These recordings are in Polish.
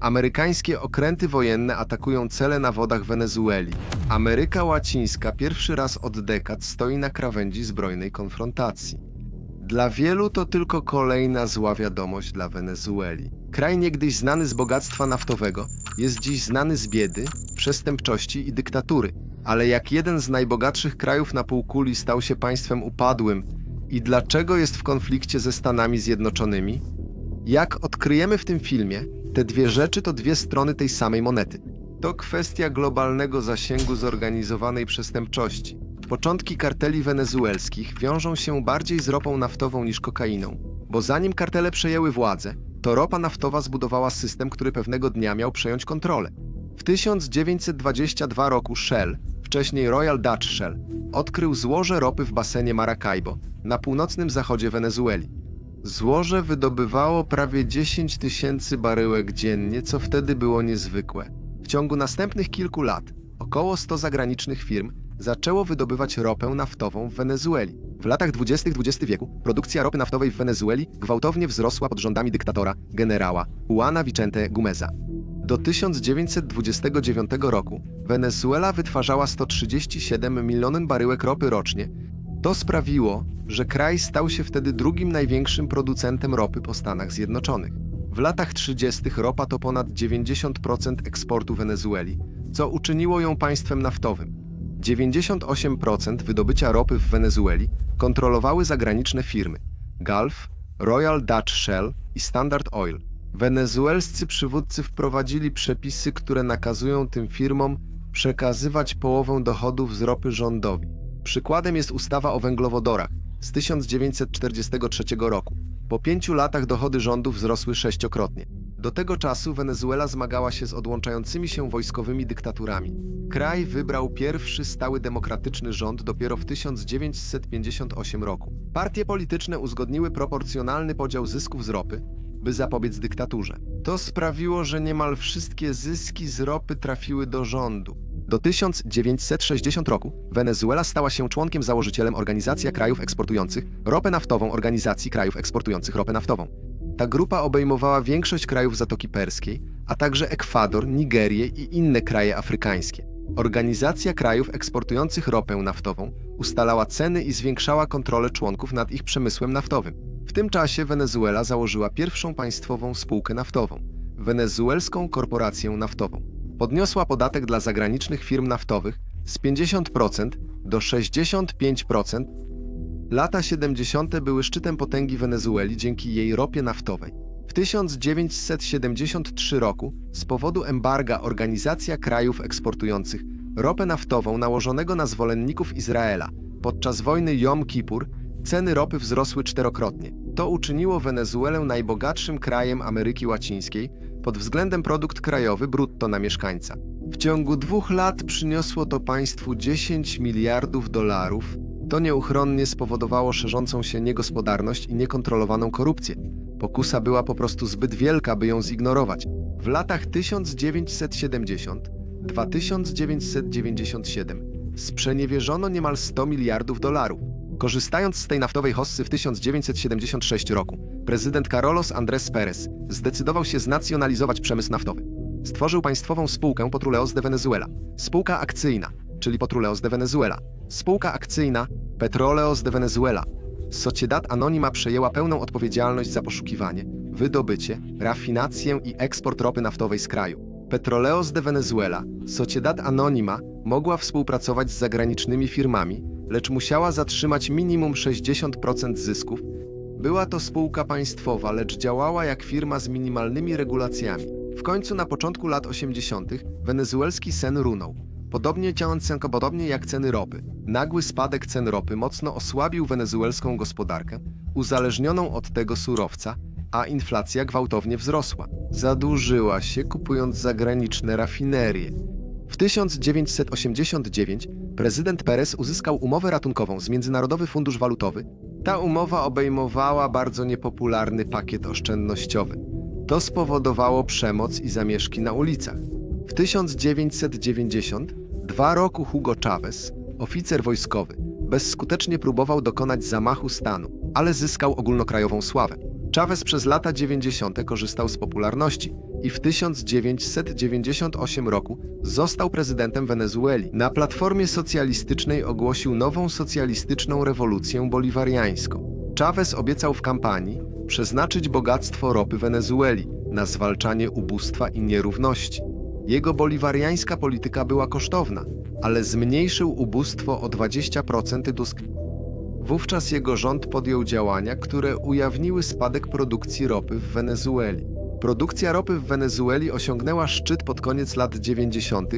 Amerykańskie okręty wojenne atakują cele na wodach Wenezueli. Ameryka Łacińska pierwszy raz od dekad stoi na krawędzi zbrojnej konfrontacji. Dla wielu to tylko kolejna zła wiadomość dla Wenezueli. Kraj niegdyś znany z bogactwa naftowego jest dziś znany z biedy, przestępczości i dyktatury. Ale jak jeden z najbogatszych krajów na półkuli stał się państwem upadłym i dlaczego jest w konflikcie ze Stanami Zjednoczonymi? Jak odkryjemy w tym filmie, te dwie rzeczy to dwie strony tej samej monety. To kwestia globalnego zasięgu zorganizowanej przestępczości. Początki karteli wenezuelskich wiążą się bardziej z ropą naftową niż kokainą, bo zanim kartele przejęły władzę, to ropa naftowa zbudowała system, który pewnego dnia miał przejąć kontrolę. W 1922 roku Shell, wcześniej Royal Dutch Shell, odkrył złoże ropy w basenie Maracaibo, na północnym zachodzie Wenezueli. Złoże wydobywało prawie 10 tysięcy baryłek dziennie, co wtedy było niezwykłe. W ciągu następnych kilku lat około 100 zagranicznych firm zaczęło wydobywać ropę naftową w Wenezueli. W latach 20. XX wieku produkcja ropy naftowej w Wenezueli gwałtownie wzrosła pod rządami dyktatora, generała Juana Vicente Gumeza. Do 1929 roku Wenezuela wytwarzała 137 milionów baryłek ropy rocznie. To sprawiło, że kraj stał się wtedy drugim największym producentem ropy po Stanach Zjednoczonych. W latach 30. ropa to ponad 90% eksportu Wenezueli, co uczyniło ją państwem naftowym. 98% wydobycia ropy w Wenezueli kontrolowały zagraniczne firmy Gulf, Royal Dutch Shell i Standard Oil. Wenezuelscy przywódcy wprowadzili przepisy, które nakazują tym firmom przekazywać połowę dochodów z ropy rządowi. Przykładem jest ustawa o węglowodorach z 1943 roku. Po pięciu latach dochody rządu wzrosły sześciokrotnie. Do tego czasu Wenezuela zmagała się z odłączającymi się wojskowymi dyktaturami. Kraj wybrał pierwszy stały demokratyczny rząd dopiero w 1958 roku. Partie polityczne uzgodniły proporcjonalny podział zysków z ropy, by zapobiec dyktaturze. To sprawiło, że niemal wszystkie zyski z ropy trafiły do rządu. Do 1960 roku Wenezuela stała się członkiem założycielem Organizacja Krajów Eksportujących ropę naftową Organizacji Krajów Eksportujących ropę naftową. Ta grupa obejmowała większość krajów Zatoki Perskiej, a także Ekwador, Nigerię i inne kraje afrykańskie. Organizacja Krajów Eksportujących ropę naftową ustalała ceny i zwiększała kontrolę członków nad ich przemysłem naftowym. W tym czasie Wenezuela założyła pierwszą państwową spółkę naftową Wenezuelską Korporację Naftową. Podniosła podatek dla zagranicznych firm naftowych z 50% do 65%. Lata 70. były szczytem potęgi Wenezueli dzięki jej ropie naftowej. W 1973 roku z powodu embarga Organizacja Krajów Eksportujących ropę naftową nałożonego na zwolenników Izraela podczas wojny Jom Kippur ceny ropy wzrosły czterokrotnie. To uczyniło Wenezuelę najbogatszym krajem Ameryki Łacińskiej pod względem produkt krajowy brutto na mieszkańca. W ciągu dwóch lat przyniosło to państwu 10 miliardów dolarów. To nieuchronnie spowodowało szerzącą się niegospodarność i niekontrolowaną korupcję. Pokusa była po prostu zbyt wielka, by ją zignorować. W latach 1970-2997 sprzeniewierzono niemal 100 miliardów dolarów. Korzystając z tej naftowej hossy w 1976 roku, prezydent Carlos Andrés Pérez zdecydował się znacjonalizować przemysł naftowy. Stworzył państwową spółkę Petróleos de Venezuela, spółka akcyjna, czyli Petróleos de Venezuela, spółka akcyjna Petróleos de Venezuela. Sociedad Anonima przejęła pełną odpowiedzialność za poszukiwanie, wydobycie, rafinację i eksport ropy naftowej z kraju. Petroleos de Venezuela, Sociedad Anonima, mogła współpracować z zagranicznymi firmami, lecz musiała zatrzymać minimum 60% zysków. Była to spółka państwowa, lecz działała jak firma z minimalnymi regulacjami. W końcu na początku lat 80. wenezuelski sen runął. Podobnie działając podobnie jak ceny ropy. Nagły spadek cen ropy mocno osłabił wenezuelską gospodarkę, uzależnioną od tego surowca, a inflacja gwałtownie wzrosła. Zadłużyła się kupując zagraniczne rafinerie. W 1989 prezydent Perez uzyskał umowę ratunkową z Międzynarodowy Fundusz Walutowy. Ta umowa obejmowała bardzo niepopularny pakiet oszczędnościowy. To spowodowało przemoc i zamieszki na ulicach. W 1990, dwa roku Hugo Chavez, oficer wojskowy, bezskutecznie próbował dokonać zamachu stanu, ale zyskał ogólnokrajową sławę. Chavez przez lata 90. korzystał z popularności i w 1998 roku został prezydentem Wenezueli. Na platformie socjalistycznej ogłosił nową socjalistyczną rewolucję boliwariańską. Chavez obiecał w kampanii przeznaczyć bogactwo ropy Wenezueli na zwalczanie ubóstwa i nierówności. Jego boliwariańska polityka była kosztowna, ale zmniejszył ubóstwo o 20% do Wówczas jego rząd podjął działania, które ujawniły spadek produkcji ropy w Wenezueli. Produkcja ropy w Wenezueli osiągnęła szczyt pod koniec lat 90.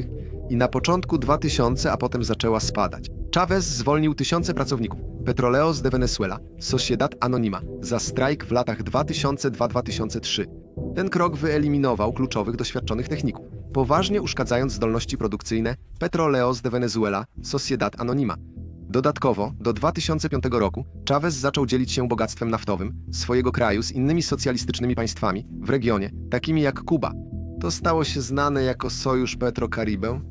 i na początku 2000, a potem zaczęła spadać. Chavez zwolnił tysiące pracowników Petroleos de Venezuela, Sociedad Anonima za strajk w latach 2002-2003. Ten krok wyeliminował kluczowych doświadczonych techników, poważnie uszkadzając zdolności produkcyjne Petroleos de Venezuela, Sociedad Anonima. Dodatkowo, do 2005 roku Chavez zaczął dzielić się bogactwem naftowym swojego kraju z innymi socjalistycznymi państwami w regionie, takimi jak Kuba. To stało się znane jako Sojusz Petro-Karibę.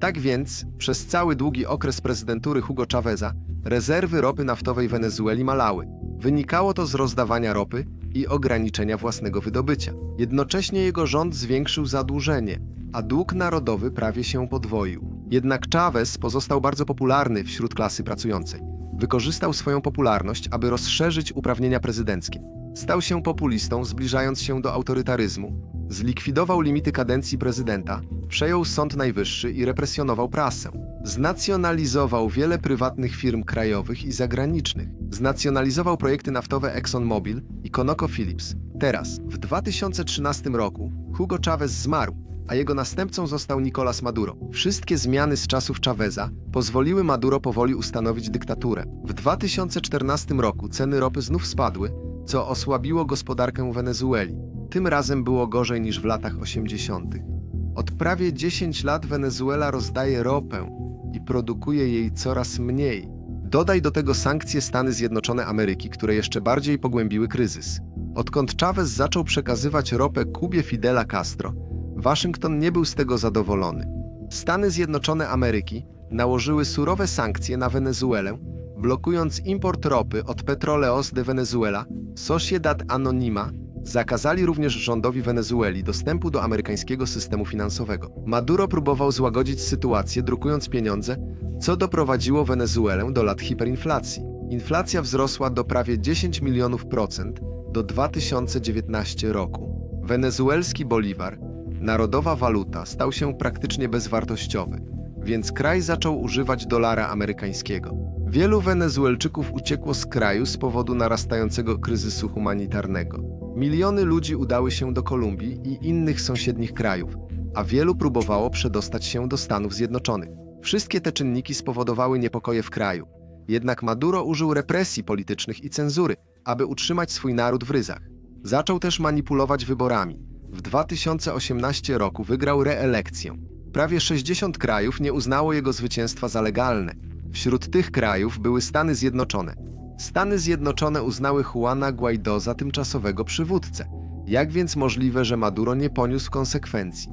Tak więc, przez cały długi okres prezydentury Hugo Chaveza, rezerwy ropy naftowej Wenezueli malały. Wynikało to z rozdawania ropy i ograniczenia własnego wydobycia. Jednocześnie jego rząd zwiększył zadłużenie, a dług narodowy prawie się podwoił. Jednak Chavez pozostał bardzo popularny wśród klasy pracującej. Wykorzystał swoją popularność, aby rozszerzyć uprawnienia prezydenckie. Stał się populistą, zbliżając się do autorytaryzmu. Zlikwidował limity kadencji prezydenta, przejął Sąd Najwyższy i represjonował prasę. Znacjonalizował wiele prywatnych firm krajowych i zagranicznych. Znacjonalizował projekty naftowe ExxonMobil i ConocoPhillips. Teraz, w 2013 roku, Hugo Chavez zmarł, a jego następcą został Nicolas Maduro. Wszystkie zmiany z czasów Chaveza pozwoliły Maduro powoli ustanowić dyktaturę. W 2014 roku ceny ropy znów spadły, co osłabiło gospodarkę Wenezueli. Tym razem było gorzej niż w latach 80. Od prawie 10 lat Wenezuela rozdaje ropę i produkuje jej coraz mniej. Dodaj do tego sankcje Stany Zjednoczone Ameryki, które jeszcze bardziej pogłębiły kryzys. Odkąd Chavez zaczął przekazywać ropę Kubie Fidela Castro, Waszyngton nie był z tego zadowolony. Stany Zjednoczone Ameryki nałożyły surowe sankcje na Wenezuelę, blokując import ropy od Petroleos de Venezuela, Sociedad Anonima, zakazali również rządowi Wenezueli dostępu do amerykańskiego systemu finansowego. Maduro próbował złagodzić sytuację, drukując pieniądze, co doprowadziło Wenezuelę do lat hiperinflacji. Inflacja wzrosła do prawie 10 milionów procent do 2019 roku. Wenezuelski boliwar, narodowa waluta, stał się praktycznie bezwartościowy, więc kraj zaczął używać dolara amerykańskiego. Wielu Wenezuelczyków uciekło z kraju z powodu narastającego kryzysu humanitarnego. Miliony ludzi udały się do Kolumbii i innych sąsiednich krajów, a wielu próbowało przedostać się do Stanów Zjednoczonych. Wszystkie te czynniki spowodowały niepokoje w kraju. Jednak Maduro użył represji politycznych i cenzury, aby utrzymać swój naród w ryzach. Zaczął też manipulować wyborami. W 2018 roku wygrał reelekcję. Prawie 60 krajów nie uznało jego zwycięstwa za legalne. Wśród tych krajów były Stany Zjednoczone. Stany Zjednoczone uznały Juana Guaido za tymczasowego przywódcę. Jak więc możliwe, że Maduro nie poniósł konsekwencji?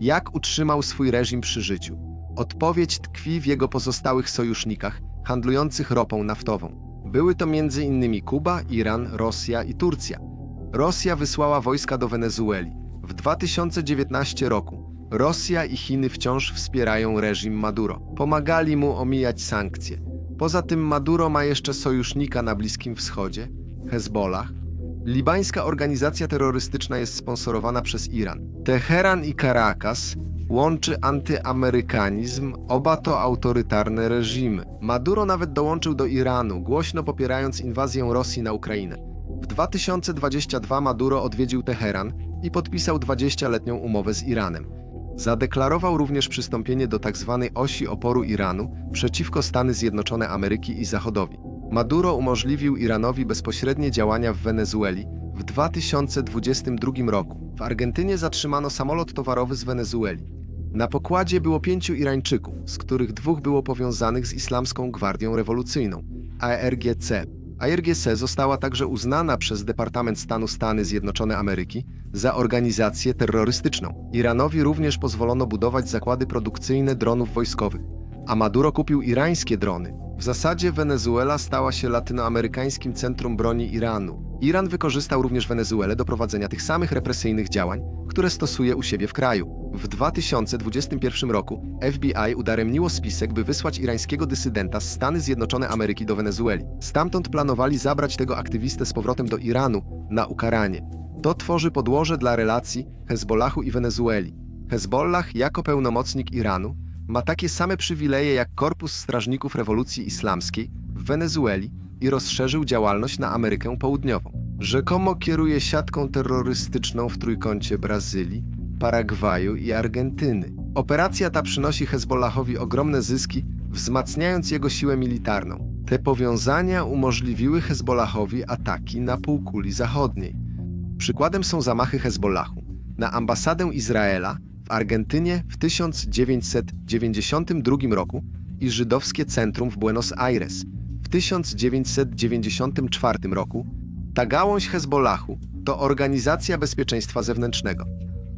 Jak utrzymał swój reżim przy życiu? Odpowiedź tkwi w jego pozostałych sojusznikach, handlujących ropą naftową. Były to m.in. Kuba, Iran, Rosja i Turcja. Rosja wysłała wojska do Wenezueli. W 2019 roku Rosja i Chiny wciąż wspierają reżim Maduro. Pomagali mu omijać sankcje. Poza tym Maduro ma jeszcze sojusznika na Bliskim Wschodzie Hezbollah. Libańska organizacja terrorystyczna jest sponsorowana przez Iran. Teheran i Caracas łączy antyamerykanizm, oba to autorytarne reżimy. Maduro nawet dołączył do Iranu, głośno popierając inwazję Rosji na Ukrainę. W 2022 Maduro odwiedził Teheran i podpisał 20-letnią umowę z Iranem. Zadeklarował również przystąpienie do tzw. osi oporu Iranu przeciwko Stany Zjednoczone Ameryki i Zachodowi. Maduro umożliwił Iranowi bezpośrednie działania w Wenezueli w 2022 roku. W Argentynie zatrzymano samolot towarowy z Wenezueli. Na pokładzie było pięciu Irańczyków, z których dwóch było powiązanych z Islamską Gwardią Rewolucyjną, ARGC. ARGC została także uznana przez Departament Stanu Stany Zjednoczone Ameryki za organizację terrorystyczną. Iranowi również pozwolono budować zakłady produkcyjne dronów wojskowych, a Maduro kupił irańskie drony. W zasadzie Wenezuela stała się latynoamerykańskim centrum broni Iranu. Iran wykorzystał również Wenezuelę do prowadzenia tych samych represyjnych działań, które stosuje u siebie w kraju. W 2021 roku FBI udaremniło spisek, by wysłać irańskiego dysydenta z Stany Zjednoczone Ameryki do Wenezueli. Stamtąd planowali zabrać tego aktywistę z powrotem do Iranu na ukaranie. To tworzy podłoże dla relacji Hezbollahu i Wenezueli. Hezbollah jako pełnomocnik Iranu ma takie same przywileje jak Korpus Strażników Rewolucji Islamskiej w Wenezueli i rozszerzył działalność na Amerykę Południową. Rzekomo kieruje siatką terrorystyczną w trójkącie Brazylii, Paragwaju i Argentyny. Operacja ta przynosi Hezbollahowi ogromne zyski, wzmacniając jego siłę militarną. Te powiązania umożliwiły Hezbollahowi ataki na półkuli zachodniej. Przykładem są zamachy Hezbollahu na ambasadę Izraela w Argentynie w 1992 roku i żydowskie centrum w Buenos Aires w 1994 roku. Ta gałąź Hezbollahu to Organizacja Bezpieczeństwa Zewnętrznego.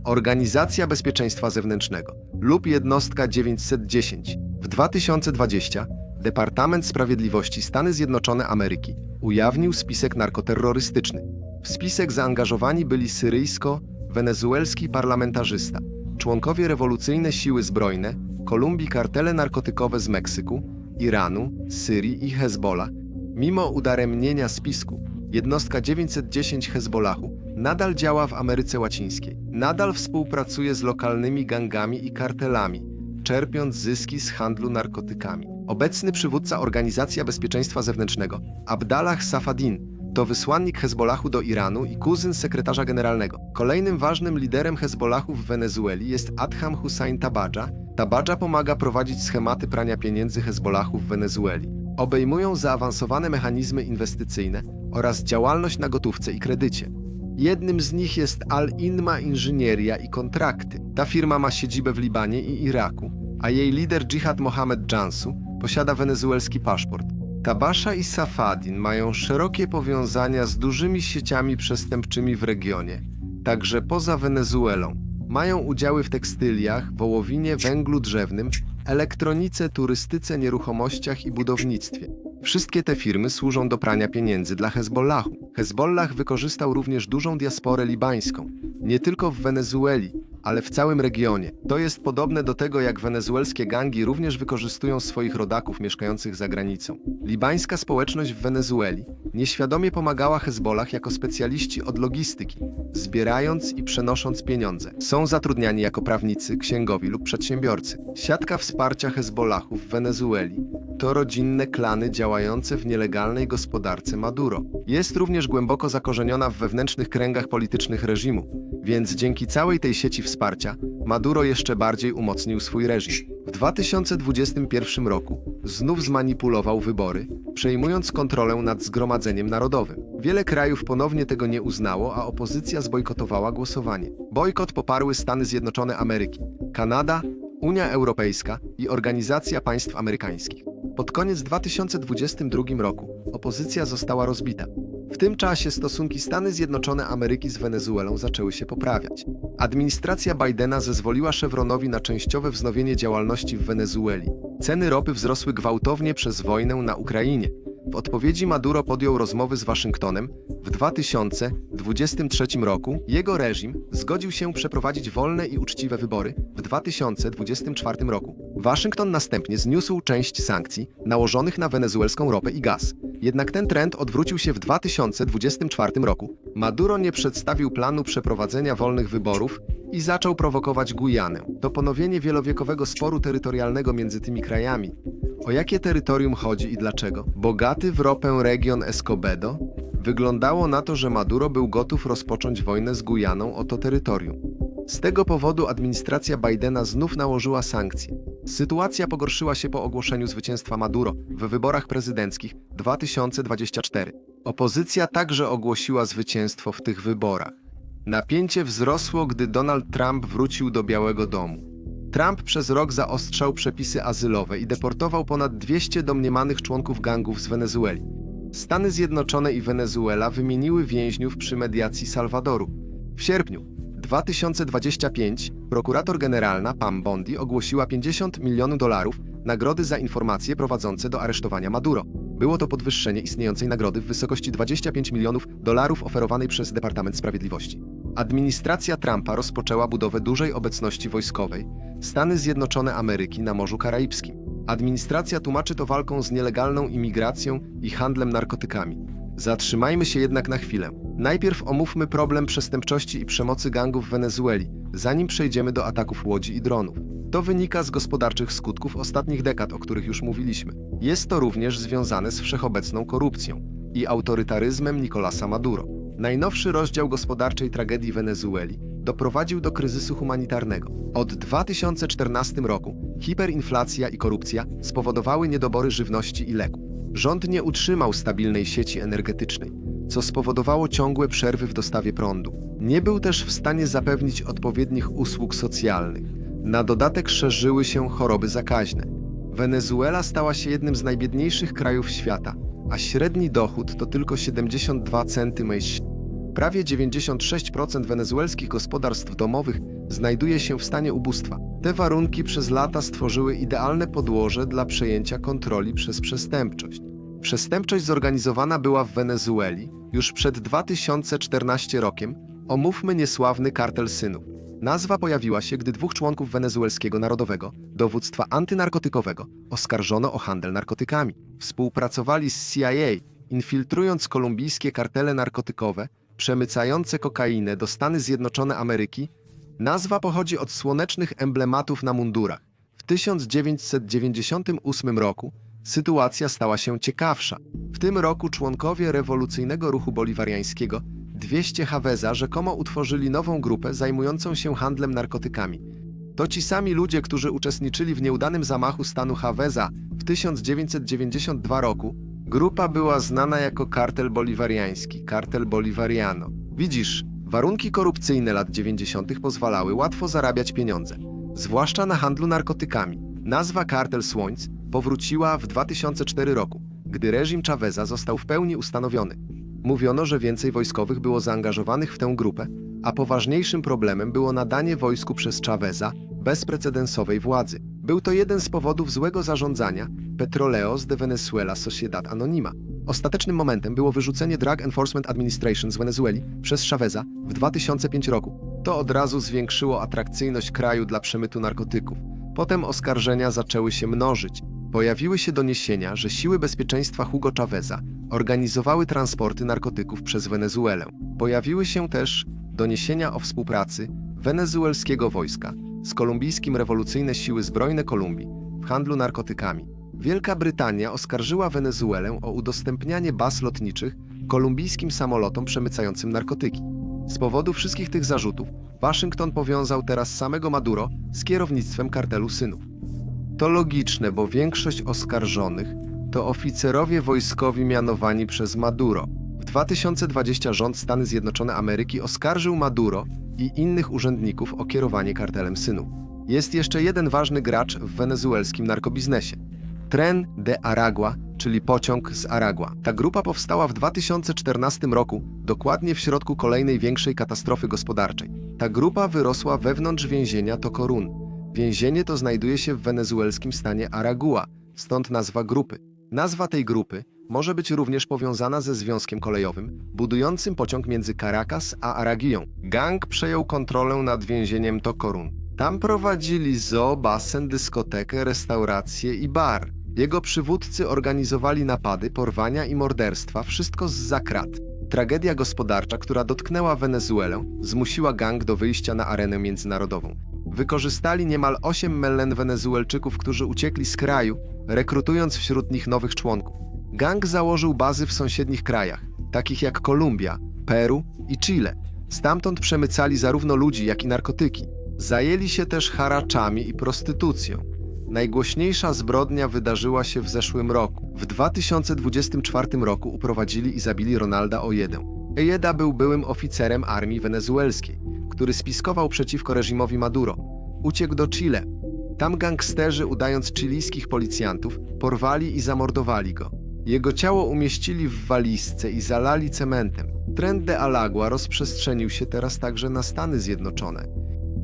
Organizacja Bezpieczeństwa Zewnętrznego lub jednostka 910 w 2020 Departament Sprawiedliwości Stany Zjednoczone Ameryki ujawnił spisek narkoterrorystyczny. W spisek zaangażowani byli syryjsko-wenezuelski parlamentarzysta, członkowie rewolucyjne siły zbrojne, Kolumbii kartele narkotykowe z Meksyku, Iranu, Syrii i Hezbollah. Mimo udaremnienia spisku, jednostka 910 Hezbollahu nadal działa w Ameryce Łacińskiej. Nadal współpracuje z lokalnymi gangami i kartelami, czerpiąc zyski z handlu narkotykami. Obecny przywódca Organizacja Bezpieczeństwa Zewnętrznego, Abdallah Safadin, to wysłannik Hezbollahu do Iranu i kuzyn sekretarza generalnego. Kolejnym ważnym liderem Hezbollahu w Wenezueli jest Adham Hussein Tabadża. Tabadża pomaga prowadzić schematy prania pieniędzy Hezbollahu w Wenezueli. Obejmują zaawansowane mechanizmy inwestycyjne oraz działalność na gotówce i kredycie. Jednym z nich jest Al-Inma Inżynieria i Kontrakty. Ta firma ma siedzibę w Libanie i Iraku, a jej lider Jihad Mohamed Jansu posiada wenezuelski paszport. Tabasza i Safadin mają szerokie powiązania z dużymi sieciami przestępczymi w regionie, także poza Wenezuelą. Mają udziały w tekstyliach, wołowinie, węglu drzewnym, elektronice, turystyce, nieruchomościach i budownictwie. Wszystkie te firmy służą do prania pieniędzy dla Hezbollahu. Hezbollah wykorzystał również dużą diasporę libańską, nie tylko w Wenezueli, ale w całym regionie. To jest podobne do tego, jak wenezuelskie gangi również wykorzystują swoich rodaków mieszkających za granicą. Libańska społeczność w Wenezueli nieświadomie pomagała Hezbollah jako specjaliści od logistyki, zbierając i przenosząc pieniądze. Są zatrudniani jako prawnicy, księgowi lub przedsiębiorcy. Siatka wsparcia Hezbollahu w Wenezueli to rodzinne klany działające w nielegalnej gospodarce Maduro. Jest również głęboko zakorzeniona w wewnętrznych kręgach politycznych reżimu, więc dzięki całej tej sieci wsparcia Maduro jeszcze bardziej umocnił swój reżim. W 2021 roku znów zmanipulował wybory, przejmując kontrolę nad Zgromadzeniem Narodowym. Wiele krajów ponownie tego nie uznało, a opozycja zbojkotowała głosowanie. Bojkot poparły Stany Zjednoczone Ameryki, Kanada, Unia Europejska i Organizacja Państw Amerykańskich. Pod koniec 2022 roku opozycja została rozbita. W tym czasie stosunki Stany Zjednoczone Ameryki z Wenezuelą zaczęły się poprawiać. Administracja Bidena zezwoliła Chevronowi na częściowe wznowienie działalności w Wenezueli. Ceny ropy wzrosły gwałtownie przez wojnę na Ukrainie. W odpowiedzi Maduro podjął rozmowy z Waszyngtonem. W 2023 roku jego reżim zgodził się przeprowadzić wolne i uczciwe wybory w 2024 roku. Waszyngton następnie zniósł część sankcji nałożonych na wenezuelską ropę i gaz. Jednak ten trend odwrócił się w 2024 roku. Maduro nie przedstawił planu przeprowadzenia wolnych wyborów i zaczął prowokować Gujanę. To ponowienie wielowiekowego sporu terytorialnego między tymi krajami. O jakie terytorium chodzi i dlaczego? Bogaty w ropę region Escobedo? Wyglądało na to, że Maduro był gotów rozpocząć wojnę z Gujaną o to terytorium. Z tego powodu administracja Bidena znów nałożyła sankcje. Sytuacja pogorszyła się po ogłoszeniu zwycięstwa Maduro w wyborach prezydenckich 2024. Opozycja także ogłosiła zwycięstwo w tych wyborach. Napięcie wzrosło, gdy Donald Trump wrócił do Białego Domu. Trump przez rok zaostrzał przepisy azylowe i deportował ponad 200 domniemanych członków gangów z Wenezueli. Stany Zjednoczone i Wenezuela wymieniły więźniów przy mediacji Salwadoru. W sierpniu 2025 prokurator generalna Pam Bondi ogłosiła 50 milionów dolarów nagrody za informacje prowadzące do aresztowania Maduro. Było to podwyższenie istniejącej nagrody w wysokości 25 milionów dolarów oferowanej przez Departament Sprawiedliwości. Administracja Trumpa rozpoczęła budowę dużej obecności wojskowej Stany Zjednoczone Ameryki na Morzu Karaibskim. Administracja tłumaczy to walką z nielegalną imigracją i handlem narkotykami. Zatrzymajmy się jednak na chwilę. Najpierw omówmy problem przestępczości i przemocy gangów w Wenezueli, zanim przejdziemy do ataków łodzi i dronów. To wynika z gospodarczych skutków ostatnich dekad, o których już mówiliśmy. Jest to również związane z wszechobecną korupcją i autorytaryzmem Nicolasa Maduro. Najnowszy rozdział gospodarczej tragedii Wenezueli doprowadził do kryzysu humanitarnego. Od 2014 roku hiperinflacja i korupcja spowodowały niedobory żywności i leków. Rząd nie utrzymał stabilnej sieci energetycznej, co spowodowało ciągłe przerwy w dostawie prądu. Nie był też w stanie zapewnić odpowiednich usług socjalnych. Na dodatek szerzyły się choroby zakaźne. Wenezuela stała się jednym z najbiedniejszych krajów świata, a średni dochód to tylko 72 centy miesięcznie. Prawie 96% wenezuelskich gospodarstw domowych znajduje się w stanie ubóstwa. Te warunki przez lata stworzyły idealne podłoże dla przejęcia kontroli przez przestępczość. Przestępczość zorganizowana była w Wenezueli już przed 2014 rokiem. Omówmy niesławny kartel synów. Nazwa pojawiła się, gdy dwóch członków wenezuelskiego narodowego dowództwa antynarkotykowego oskarżono o handel narkotykami. Współpracowali z CIA, infiltrując kolumbijskie kartele narkotykowe, przemycające kokainę do Stany Zjednoczone Ameryki. Nazwa pochodzi od słonecznych emblematów na mundurach. W 1998 roku sytuacja stała się ciekawsza. W tym roku członkowie rewolucyjnego ruchu boliwariańskiego 200 Haveza rzekomo utworzyli nową grupę zajmującą się handlem narkotykami. To ci sami ludzie, którzy uczestniczyli w nieudanym zamachu stanu Haveza w 1992 roku. Grupa była znana jako kartel boliwariański, kartel Bolivariano. Widzisz, warunki korupcyjne lat 90. pozwalały łatwo zarabiać pieniądze, zwłaszcza na handlu narkotykami. Nazwa kartel Słońc powróciła w 2004 roku, gdy reżim Chaveza został w pełni ustanowiony. Mówiono, że więcej wojskowych było zaangażowanych w tę grupę, a poważniejszym problemem było nadanie wojsku przez Chaveza bezprecedensowej władzy. Był to jeden z powodów złego zarządzania Petroleos de Venezuela Sociedad Anonima. Ostatecznym momentem było wyrzucenie Drug Enforcement Administration z Wenezueli przez Chaveza w 2005 roku. To od razu zwiększyło atrakcyjność kraju dla przemytu narkotyków. Potem oskarżenia zaczęły się mnożyć. Pojawiły się doniesienia, że siły bezpieczeństwa Hugo Chaveza organizowały transporty narkotyków przez Wenezuelę. Pojawiły się też doniesienia o współpracy wenezuelskiego wojska z kolumbijskim rewolucyjne siły zbrojne Kolumbii w handlu narkotykami. Wielka Brytania oskarżyła Wenezuelę o udostępnianie baz lotniczych kolumbijskim samolotom przemycającym narkotyki. Z powodu wszystkich tych zarzutów Waszyngton powiązał teraz samego Maduro z kierownictwem kartelu synów. To logiczne, bo większość oskarżonych to oficerowie wojskowi mianowani przez Maduro. W 2020 rząd Stany Zjednoczone Ameryki oskarżył Maduro i innych urzędników o kierowanie kartelem synów. Jest jeszcze jeden ważny gracz w wenezuelskim narkobiznesie. Tren de Aragua, czyli pociąg z Aragua. Ta grupa powstała w 2014 roku, dokładnie w środku kolejnej większej katastrofy gospodarczej. Ta grupa wyrosła wewnątrz więzienia Tokorun. Więzienie to znajduje się w wenezuelskim stanie Aragua, stąd nazwa grupy. Nazwa tej grupy może być również powiązana ze związkiem kolejowym, budującym pociąg między Caracas a Aragią. Gang przejął kontrolę nad więzieniem Tokorun. Tam prowadzili zoo, basen, dyskotekę, restaurację i bar. Jego przywódcy organizowali napady, porwania i morderstwa, wszystko z zakrat. Tragedia gospodarcza, która dotknęła Wenezuelę, zmusiła gang do wyjścia na arenę międzynarodową. Wykorzystali niemal 8 melen Wenezuelczyków, którzy uciekli z kraju, rekrutując wśród nich nowych członków. Gang założył bazy w sąsiednich krajach, takich jak Kolumbia, Peru i Chile. Stamtąd przemycali zarówno ludzi, jak i narkotyki. Zajęli się też haraczami i prostytucją. Najgłośniejsza zbrodnia wydarzyła się w zeszłym roku. W 2024 roku uprowadzili i zabili Ronalda. Ojeda był byłym oficerem armii wenezuelskiej, który spiskował przeciwko reżimowi Maduro. Uciekł do Chile. Tam gangsterzy, udając chilijskich policjantów, porwali i zamordowali go. Jego ciało umieścili w walizce i zalali cementem. Trend de Alagua rozprzestrzenił się teraz także na Stany Zjednoczone.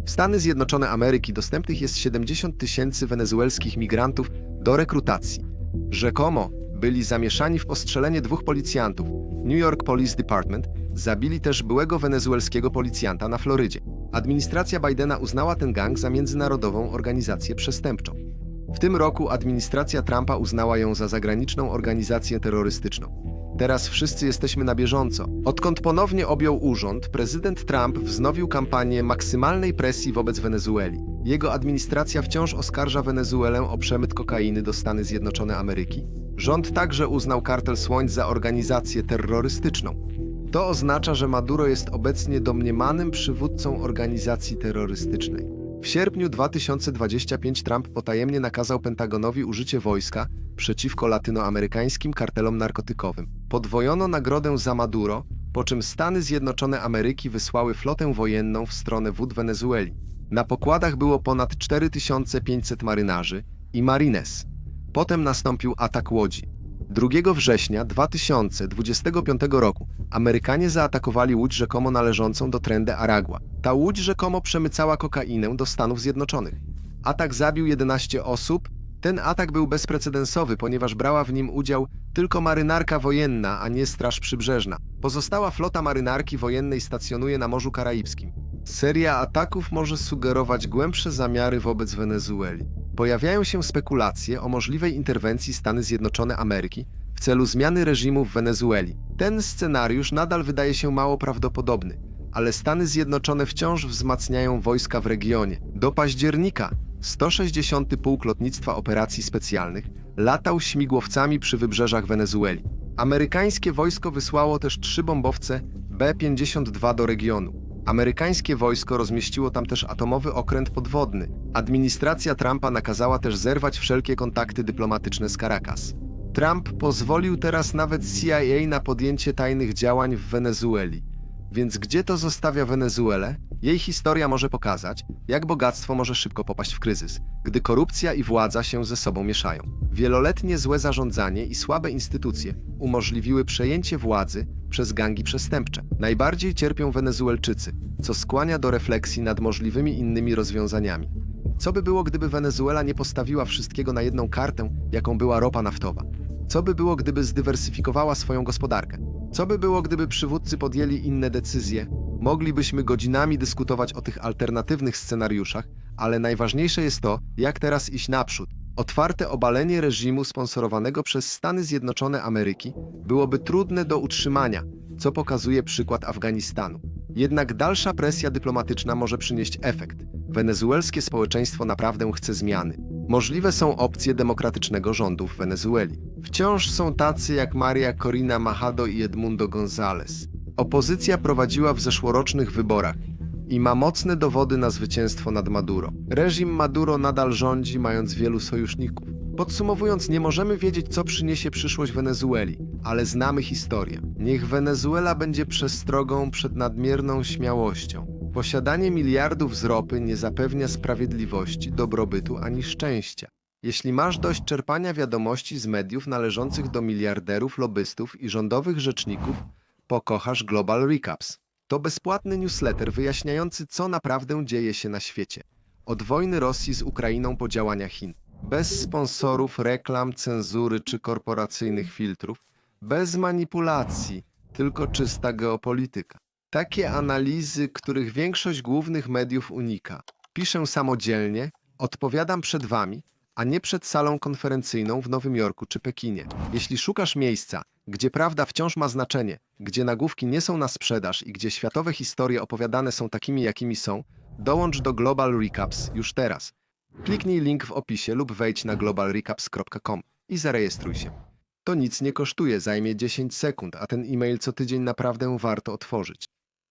W Stany Zjednoczone Ameryki dostępnych jest 70 tysięcy wenezuelskich migrantów do rekrutacji. Rzekomo byli zamieszani w postrzelenie dwóch policjantów. New York Police Department zabili też byłego wenezuelskiego policjanta na Florydzie. Administracja Bidena uznała ten gang za międzynarodową organizację przestępczą. W tym roku administracja Trumpa uznała ją za zagraniczną organizację terrorystyczną. Teraz wszyscy jesteśmy na bieżąco. Odkąd ponownie objął urząd, prezydent Trump wznowił kampanię maksymalnej presji wobec Wenezueli. Jego administracja wciąż oskarża Wenezuelę o przemyt kokainy do Stany Zjednoczone Ameryki. Rząd także uznał kartel Słońc za organizację terrorystyczną. To oznacza, że Maduro jest obecnie domniemanym przywódcą organizacji terrorystycznej. W sierpniu 2025 Trump potajemnie nakazał Pentagonowi użycie wojska przeciwko latynoamerykańskim kartelom narkotykowym. Podwojono nagrodę za Maduro, po czym Stany Zjednoczone Ameryki wysłały flotę wojenną w stronę wód Wenezueli. Na pokładach było ponad 4500 marynarzy i marines. Potem nastąpił atak łodzi. 2 września 2025 roku Amerykanie zaatakowali łódź rzekomo należącą do Trende Aragua. Ta łódź rzekomo przemycała kokainę do Stanów Zjednoczonych. Atak zabił 11 osób. Ten atak był bezprecedensowy, ponieważ brała w nim udział tylko marynarka wojenna, a nie Straż Przybrzeżna. Pozostała flota marynarki wojennej stacjonuje na Morzu Karaibskim. Seria ataków może sugerować głębsze zamiary wobec Wenezueli. Pojawiają się spekulacje o możliwej interwencji Stany Zjednoczone Ameryki w celu zmiany reżimu w Wenezueli. Ten scenariusz nadal wydaje się mało prawdopodobny, ale Stany Zjednoczone wciąż wzmacniają wojska w regionie. Do października 160. Pułk Lotnictwa Operacji Specjalnych latał śmigłowcami przy wybrzeżach Wenezueli. Amerykańskie wojsko wysłało też trzy bombowce B-52 do regionu. Amerykańskie wojsko rozmieściło tam też atomowy okręt podwodny. Administracja Trumpa nakazała też zerwać wszelkie kontakty dyplomatyczne z Caracas. Trump pozwolił teraz nawet CIA na podjęcie tajnych działań w Wenezueli. Więc gdzie to zostawia Wenezuelę? Jej historia może pokazać, jak bogactwo może szybko popaść w kryzys, gdy korupcja i władza się ze sobą mieszają. Wieloletnie złe zarządzanie i słabe instytucje umożliwiły przejęcie władzy przez gangi przestępcze. Najbardziej cierpią Wenezuelczycy, co skłania do refleksji nad możliwymi innymi rozwiązaniami. Co by było, gdyby Wenezuela nie postawiła wszystkiego na jedną kartę, jaką była ropa naftowa? Co by było, gdyby zdywersyfikowała swoją gospodarkę? Co by było, gdyby przywódcy podjęli inne decyzje? Moglibyśmy godzinami dyskutować o tych alternatywnych scenariuszach, ale najważniejsze jest to, jak teraz iść naprzód. Otwarte obalenie reżimu sponsorowanego przez Stany Zjednoczone Ameryki byłoby trudne do utrzymania, co pokazuje przykład Afganistanu. Jednak dalsza presja dyplomatyczna może przynieść efekt. Wenezuelskie społeczeństwo naprawdę chce zmiany. Możliwe są opcje demokratycznego rządu w Wenezueli. Wciąż są tacy jak Maria Corina Machado i Edmundo González. Opozycja prowadziła w zeszłorocznych wyborach i ma mocne dowody na zwycięstwo nad Maduro. Reżim Maduro nadal rządzi, mając wielu sojuszników. Podsumowując, nie możemy wiedzieć, co przyniesie przyszłość Wenezueli, ale znamy historię. Niech Wenezuela będzie przestrogą przed nadmierną śmiałością. Posiadanie miliardów z ropy nie zapewnia sprawiedliwości, dobrobytu ani szczęścia. Jeśli masz dość czerpania wiadomości z mediów należących do miliarderów, lobbystów i rządowych rzeczników, pokochasz Global Recaps. To bezpłatny newsletter wyjaśniający, co naprawdę dzieje się na świecie. Od wojny Rosji z Ukrainą po działania Chin. Bez sponsorów, reklam, cenzury czy korporacyjnych filtrów. Bez manipulacji, tylko czysta geopolityka. Takie analizy, których większość głównych mediów unika. Piszę samodzielnie, odpowiadam przed Wami, a nie przed salą konferencyjną w Nowym Jorku czy Pekinie. Jeśli szukasz miejsca, gdzie prawda wciąż ma znaczenie, gdzie nagłówki nie są na sprzedaż i gdzie światowe historie opowiadane są takimi, jakimi są, dołącz do Global Recaps już teraz. Kliknij link w opisie lub wejdź na globalrecaps.com i zarejestruj się. To nic nie kosztuje, zajmie 10 sekund, a ten e-mail co tydzień naprawdę warto otworzyć.